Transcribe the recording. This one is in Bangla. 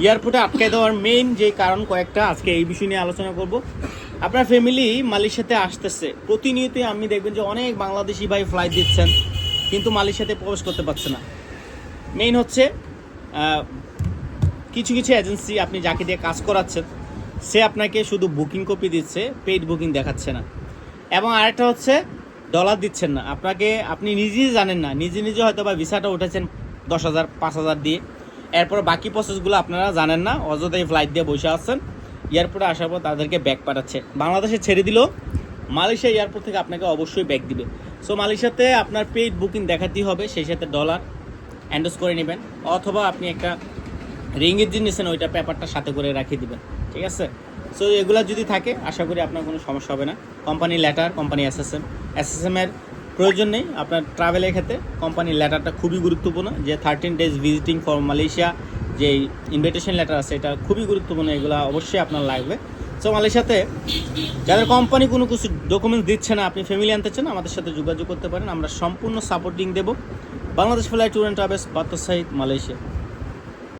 এয়ারপোর্টে আটকে দেওয়ার মেইন যে কারণ কয়েকটা আজকে এই বিষয় নিয়ে আলোচনা করব। আপনার ফ্যামিলি মালয়েশিয়াতে আসতেছে। প্রতিনিয়তই আপনি দেখবেন যে অনেক বাংলাদেশি ভাই ফ্লাইট দিচ্ছেন, কিন্তু মালয়েশিয়াতে প্রবেশ করতে পারছে না। মেইন হচ্ছে কিছু কিছু এজেন্সি আপনি যাকে দিয়ে কাজ করাচ্ছেন, সে আপনাকে শুধু বুকিং কপি দিচ্ছে পেইড বুকিং দেখাচ্ছে না। এবং আরেকটা হচ্ছে ডলার দিচ্ছেন না। আপনাকে, আপনি নিজেই জানেন না, নিজে নিজে হয়তো বা ভিসাটা উঠেছেন দশ হাজার, পাঁচ হাজার দিয়ে। এরপর বাকি প্রসেসগুলো আপনারা জানেন না অযথাই ফ্লাইট দিয়ে বসে আসছেন এয়ারপোর্টে আসার পর তাদেরকে ব্যাগ পাঠাচ্ছে। বাংলাদেশে ছেড়ে দিলেও মালয়েশিয়া এয়ারপোর্ট থেকে আপনাকে অবশ্যই ব্যাগ দিবে। সো মালয়েশিয়াতে আপনার পেইড বুকিং দেখাতেই হবে, সেই সাথে ডলার অ্যান্ডোজ করে নেবেন। অথবা আপনি একটা রিঙ্গিত যে নিয়েছেন ওইটা পেপারটা সাথে করে রাখিয়ে দিবেন। ঠিক আছে? সো এগুলা যদি থাকে, আশা করি আপনার কোনো সমস্যা হবে না। Company letter company SSM SSM এর প্রয়োজন নেই আপনার ট্রাভেলের ক্ষেত্রে। কোম্পানির লেটারটা খুবই গুরুত্বপূর্ণ, যে thirteen days visiting for Malaysia যে ইনভিটেশন লেটার আছে, এটা খুবই গুরুত্বপূর্ণ, এগুলো অবশ্যই আপনার লাগবে। সো মালয়েশিয়াতে যাদের কোম্পানি কোনো কিছু ডকুমেন্টস দিচ্ছে না, আপনি ফ্যামিলি আনতে চান, আমাদের সাথে যোগাযোগ করতে পারেন। আমরা সম্পূর্ণ সাপোর্টিং দেবো। Bangladesh fly tour and travels বাত্তার Malaysia